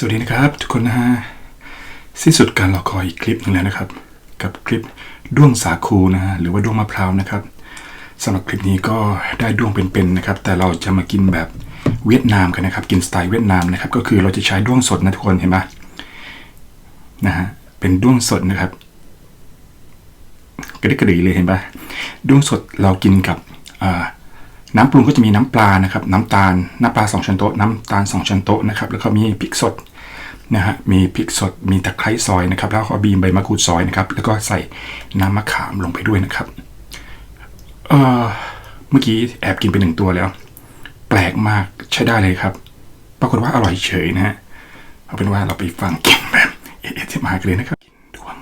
สวัสดีนะครับทุกคนนะฮะสิ้นสุดการรอคอยอีกคลิปหนึ่งแล้วนะครับ กับคลิปด้วงสาคูนะฮะหรือว่าด้วงมะพร้าวนะครับสำหรับคลิปนี้ก็ได้ด้วงเป็นๆนะครับ แต่เราจะมากินแบบเวียดนามกันนะครับ กินสไตล์เวียดนามนะครับ ก็คือเราจะใช้ด้วงสดนะทุกคนเห็นไหมนะฮะเป็นด้วงสดนะครับ กระดิกกระดีเลยเห็นปะด้วงสดเรากินกับอ่า น้ำปรุงก็จะมีน้ำปลานะครับ น้ำตาล น้ำปลาสองช้อนโต๊ะ น้ำตาลสองช้อนโต๊ะนะครับ แล้วก็มีพริกสดนะฮะ มีพริกสด มีตะไคร้ซอยนะครับ แล้วก็บีมใบมะกรูดซอยนะครับ แล้วก็ใส่น้ำมะขามลงไปด้วยนะครับ เออเมื่อกี้แอบกินไปหนึ่งตัวแล้ว แปลกมากใช้ได้เลยครับ ปรากฏว่าอร่อยเฉยนะฮะ เอาเป็นว่าเราไปฟังกินแบบเอเอมากันเลยนะครับ กินดวง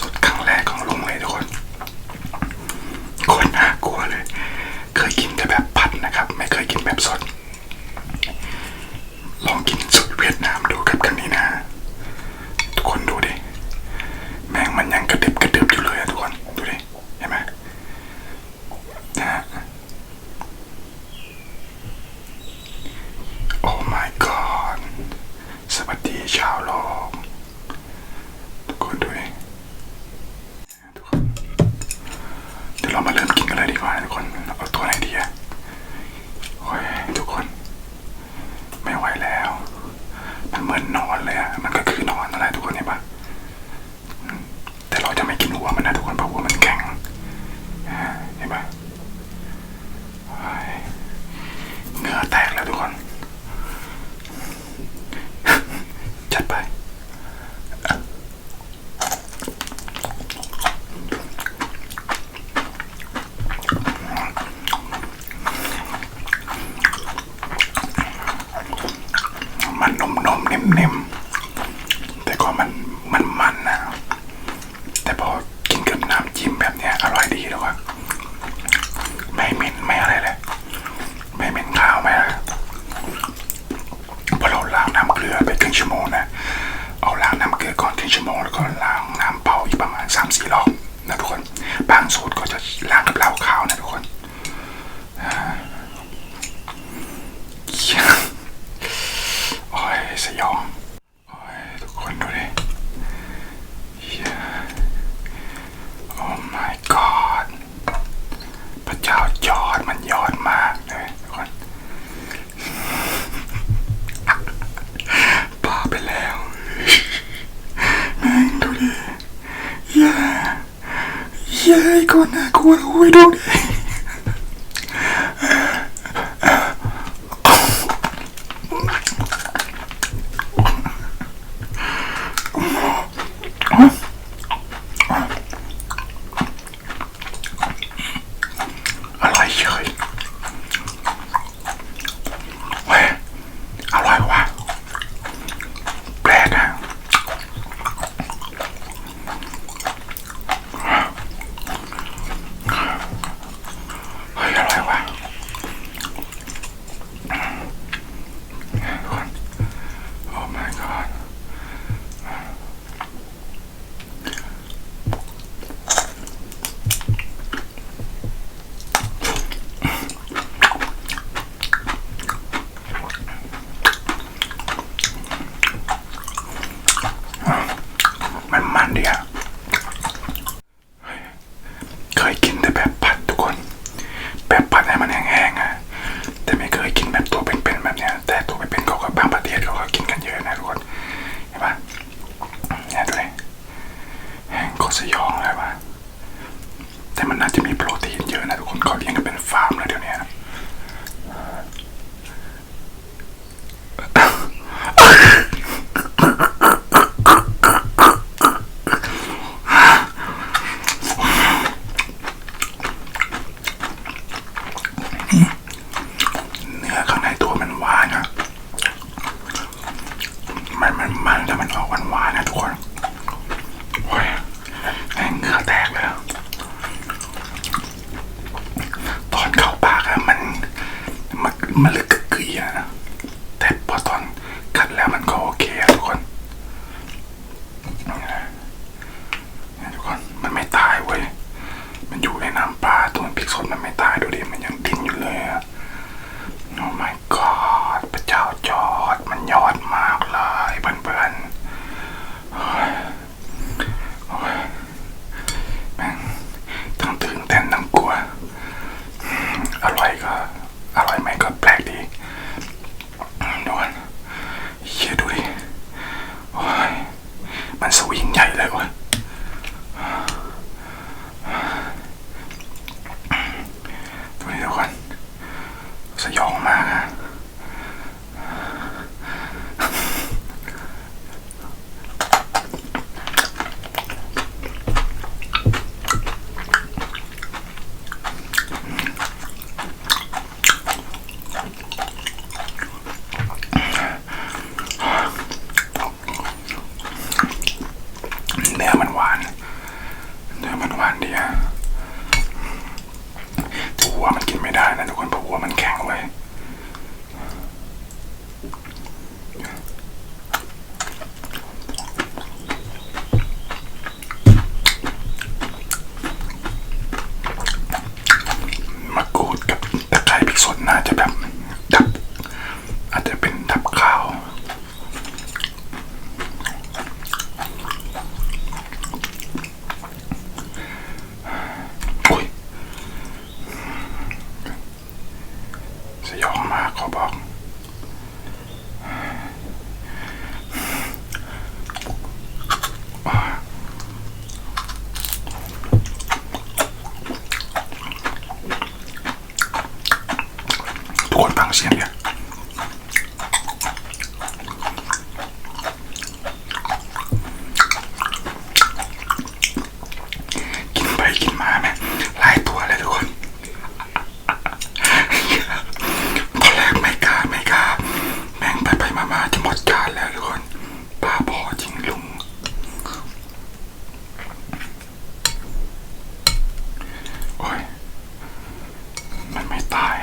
สดๆครั้งแรกของลุงเลยทุกคน โคนน่ากลัวเลย เคยกินแต่แบบผัดนะครับ ไม่เคยกินแบบสด ลองกินสูตรเวียดนามดูครับครั้งนี้นะ ทุกคนดูดิ แมงมันยังกระดึบกระดึบอยู่เลยอะทุกคน ดูดิ เห็นไหมนะฮะโอ้ my god สวัสดีชาวโลก ทุกคนดูดิ ทุกคน เดี๋ยวเรามาเริ่มกินกันเลยดีกว่าทุกคน เอาตัวไหนดีอะโอ้ยทุกคน ไม่ไหวแล้ว มันเหมือนนอนเลยอะมันก็คือนอนนั่นแหละทุกคนเห็นปะอืมแต่เราจะไม่กินหัวมันนะทุกคนเพราะหัวมันแข็งอ่าเห็นปะโอ้ยเหงื่อแตกแล้วทุกคน จัดไป มันนม นมๆนิ่มนิ่มๆแต่ก็มันมันมันนะ แต่พอกินกับน้ำจิ้มแบบเนี้ยอร่อยดีแล้วอะไม่เหม็นไม่อะไรเลย ไม่เหม็นข้าวไม่อะไรพอเราล้างน้ำเกลือไปครึ่งชั่วโมงนะ เอาล้างน้ำเกลือก่อนครึ่งชั่วโมงแล้วก็ล้างน้ำเปล่าอีกประมาณสามสี่รอบนะทุกคน บางสูตรก็จะล้างกับเหล้าขาวนะทุกคน โอ้ยสยองโอ้ยทุกคนดูดิเหี้ยโอ้ my god พระเจ้ายอดมันยอดมากเลยทุกคนบ้าไปแล้วแม่งดูดิเย้เย้ไอ้ คนน่ อกหวานๆนะทุกคนโอ้ยเหงื่อแตกเลยตอนเข้าปากอะมันมันมันลึกกึ่ยนะแต่พอตอนกัดแล้วมันก็โอเคทุกคนนี่ทุกคนมันไม่ตายเว้ยมันอยู่ในน้ำปลาตัวมันพิกสดมันไม่ตาย แต่มันหวานดีอะแต่หัวมันกินไม่ได้นะทุกคนเพราะหัวมันแข็งไว้ Skånska กินไปกินมาเนี่ยลาตัวเลยทุกคนตอนแรกไม่กล้าไม่กล้าแม่งไปไปมามาจะหมดจานแล้วทุกคนบ้าบอจริงลุง โอ้ย มันไม่ตาย